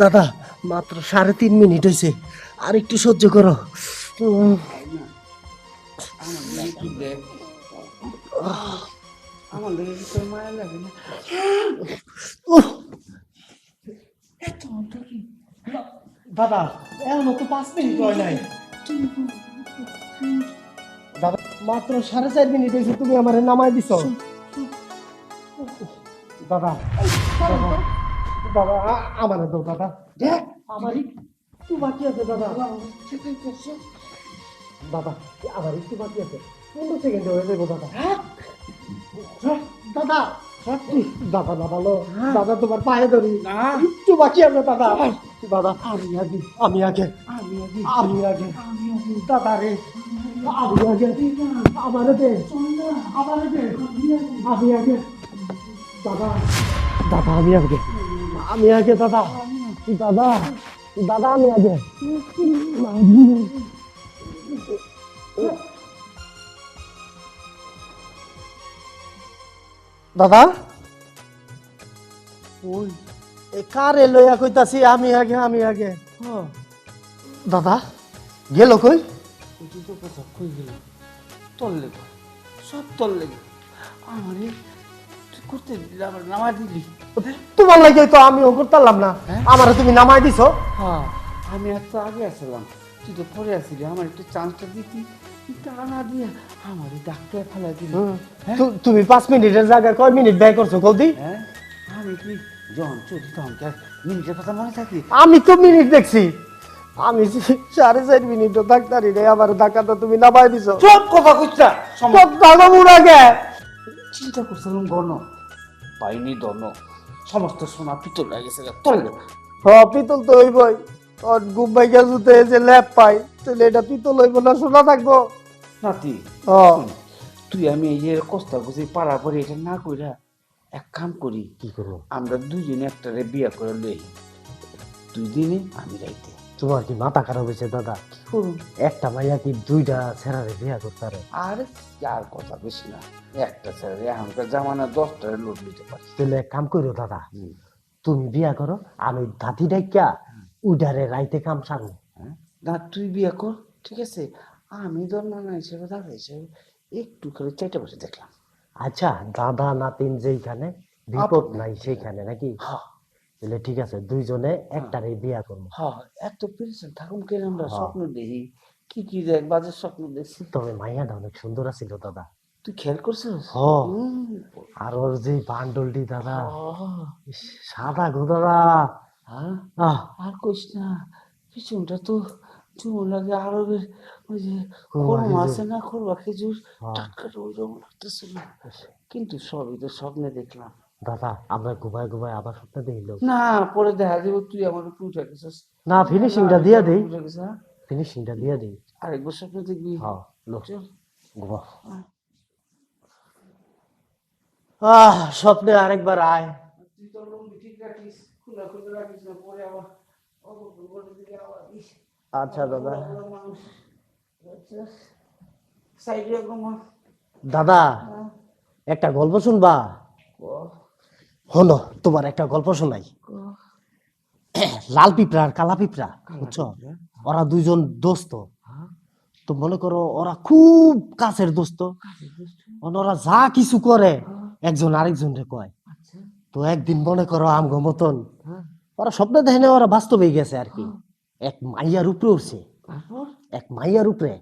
দাদা, মাত্র সাড়ে তিন মিনিট হয়েছে। আর একটু সহ্য করো। দাদা পাঁচ মিনিট দাদা, মাত্র সাড়ে চার মিনিট হয়েছে, তুমি আমার নামাই দিছ। দাদা। দাদা, দাদা আমার দাও দাদা। দেখ আমার একটু বাকি আছে দাদা। দাদা আমার একটু বাকি আছে। পনেরো সেকেন্ডে হয়ে যাব দাদা। দাদা। দাদা না ভালো। দাদা তোমার পায়ে ধরি। একটু বাকি আছে দাদা। দাদা আমি আগে আমি আগে। আমি আগে। আমি আগে। দাদা রে। আমি আগে। আমার দে আমার দে আমি আগে। দাদা দাদা আমি আগে। আমি আগে দাদা দাদা দাদা আমি আগে? দাদা? ওই কারে লইয়া কইতাছি আমি আগে আমি আগে? দাদা গেল কই? কথা কই গেল? তোর লেগে সব তোর লেগে। আমারে করতে দিলি আবার নামা দিলি? তোমার লাগে তো আমি ও করতাম না। হ্যাঁ? আমারে তুমি নামাই দিছো। হ্যাঁ আমি এত আগে আসলাম। তুই তো পরে আসিলি আমার একটু চান্সটা দিতি। তা না আমার ডাক্তার ফেলা দিলি। হ্যাঁ? তুমি পাঁচ মিনিটের জায়গায় কয় মিনিট ব্যয় করছ কলদি হ্যাঁ? আমি কি যখন চলি তখন মিনিটের কথা মনে থাকি? আমি তো মিনিট দেখছি। আমি সাড়ে চার ডাক্তারি রে আমার ডাক্তারটা তুমি নামাই দিছো। সব কথা সব দাদা চিন্তা করছিলাম গণ। পাইনি দন সমস্ত সোনা পিতল হয়ে গেছে তোর লেগে হ পিতল তো হইবই। আর গুম্বাই গেছুতে যে ল্যাব পাই তাহলে এটা পিতল হইব না শোনা থাকব? নাতি হ। তুই আমি এই যে কস্তা গুছি পাড়া পরে এটা না কইরা এক কাম করি কি করব? আমরা দুইজনে একটারে বিয়া করে লই দুই দিনে আমি রাইতে তোমার কি মাথা খারাপ হয়েছে দাদা? কি করুন একটা মাইয়া কি দুইটা ছেড়ারে বিয়া করতে পারে? আর আর কথা বেশি না। একটা ছেড়ে এখনকার জামানা দশটারে লোড নিতে পারি। তাহলে কাম করো দাদা। তুমি বিয়া করো আমি দাদি ডাইকা উডারে রাইতে কাম সারবো। হ্যাঁ? না তুই বিয়া কর ঠিক আছে? আমি তোর নানা হিসেবে দাদা হিসেবে একটু করে চাইটা বসে দেখলাম। আচ্ছা দাদা নাতিন যেইখানে বিপদ নাই সেইখানে নাকি? হ্যাঁ। তাহলে ঠিক আছে দুইজনে একটারে বিয়া করব। হ্যাঁ এত পেরেছেন থাকুন কেন আমরা হ্যাঁ। স্বপ্ন দেখি কি কি দেখ বাজে স্বপ্ন দেখছি। তবে মাইয়াটা অনেক সুন্দর আছিল দাদা। তুই খেয়াল করছিস? আর ওর যে বান্ডলটি দাদা সাদা গো দাদা। হ্যাঁ? আর কইস না পিছনটা তো চুমো লাগে আরবের ওই যে খোরমা খরম আছে না খরবা খেজুর হ্যাঁ। টাটকা ওই রকম লাগতেছিল কিন্তু সবই তো স্বপ্নে দেখলাম। দাদা আমরা ঘুমায় ঘুমায় আবার স্বপ্ন দেখল না পরে দেখা যাবে তুই আমার উপর উঠে গেছিস। না ফিনিশিংটা দিয়া দেই। হ্যাঁ? ফিনিশিংটা দিয়া দেই। আরেকবার স্বপ্ন দেখবি। হ্যাঁ লো চল। ঘুমা আহ স্বপ্নে আরেকবার আয়। তুই তোর রুম ঠিক রাখিস খোলা খোলা রাখিস না পরে আবার আচ্ছা দাদা। দাদা একটা গল্প শুনবা? হলো তোমার একটা গল্প শোনাই। লাল পিঁপড়া আর কালা পিঁপড়া বুঝছ? ওরা দুইজন দোস্ত। তো মনে করো ওরা খুব কাছের দোস্ত। ওরা যা কিছু করে একজন আরেকজনরে কয়। আচ্ছা। তো একদিন মনে করো আমগো মতন হ্যাঁ। ওরা স্বপ্নে দেখে না ওরা বাস্তবে গেছে আর কি। এক মাইয়ার উপরে উঠছে এক মাইয়ার উপরে।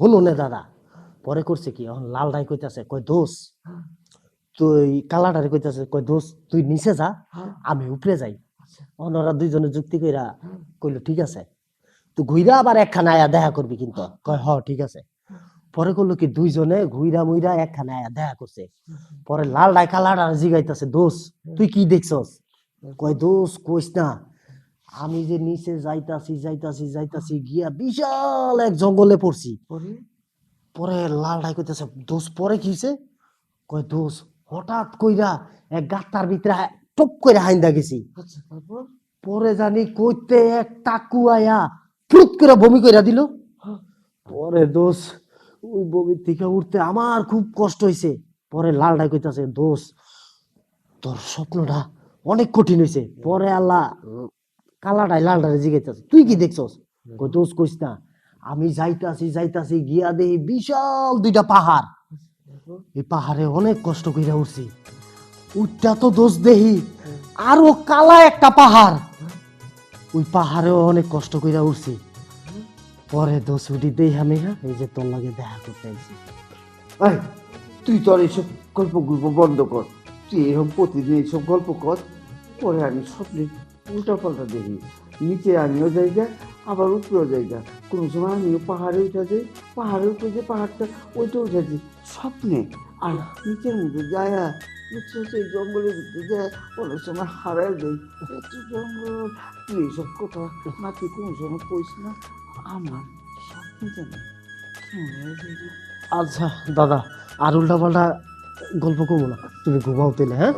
হলো না দাদা পরে করছে কি? এখন লাল রায় কইতাছে কয় দোষ হ্যাঁ, তুই কালাটারে কইতাছে কই দোষ তুই নিচে যা হ্যাঁ, আমি উপরে যাই। ওনারা দুইজনে যুক্তি কইরা কইলো ঠিক আছে। তো ঘুইরা আবার একখানে আয়া দেখা করবি কিন্তু। কয় হ ঠিক আছে। পরে করল কি দুইজনে ঘুইরা মুইরা একখানে আয়া দেখা করছে। পরে লাল রায় কালার জিগাইতাছে দোষ তুই কি দেখছস? কয় দোষ কইস না। আমি যে নিচে যাইতাছি যাইতাছি যাইতাছি গিয়া বিশাল এক জঙ্গলে পড়ছি। পরে পরে লাল ডাই কইতাছে দোষ পরে কি হইছে? কয় দোষ হঠাৎ কইরা এক গাতার ভিতরে টপ করে হাইন্দা গেছি। আচ্ছা পরে জানি কইতে এক টাকু আয়া ফুট করে বমি কইরা দিল। হ্যাঁ, পরে দোষ ওই বমির থেকে উঠতে আমার খুব কষ্ট হইছে। পরে লাল রায় কইতাছে দোষ তোর স্বপ্নটা অনেক কঠিন হইছে। পরে আল্লাহ কালাটাই লালটারে জিগাইতেছে তুই কি দেখছস? দোষ কইস না। আমি যাইতাছি যাইতাছি গিয়া দেখি বিশাল দুইটা পাহাড়। এই পাহাড়ে অনেক কষ্ট কইরা উঠছি। উঠটা তো দোষ দেহি, আরও কালা একটা পাহাড়। ওই পাহাড়েও অনেক কষ্ট কইরা উঠছি। পরে দোষ উঠি দেই আমি হ্যাঁ? এই যে তোর লগে দেখা করতে আইছি। তুই তোর এইসব গল্প গল্প বন্ধ কর। তুই এরকম প্রতিদিন এইসব গল্প কর, পরে আমি স্বপ্নে উল্টা পাল্টা দেখি। নিচে আমিও জায়গা আবার উপরেও জায়গা। কোনো সময় আমিও পাহাড়ে উঠে যাই পাহাড়ে উঠে যে পাহাড়টা ওইটা উঠে যাই স্বপ্নে। আর নিচের মধ্যে যায় বুঝছ সেই জঙ্গলের ভিতরে যায় অনেক সময় হারায় যাই এত জঙ্গল তুই এইসব কথা না তুই কোনো সময় কইস না? আমার স্বপ্নে জানি যায়। আচ্ছা দাদা আর উল্টা পাল্টা গল্প কমো না। তুমি ঘুমাও তেলে হ্যাঁ।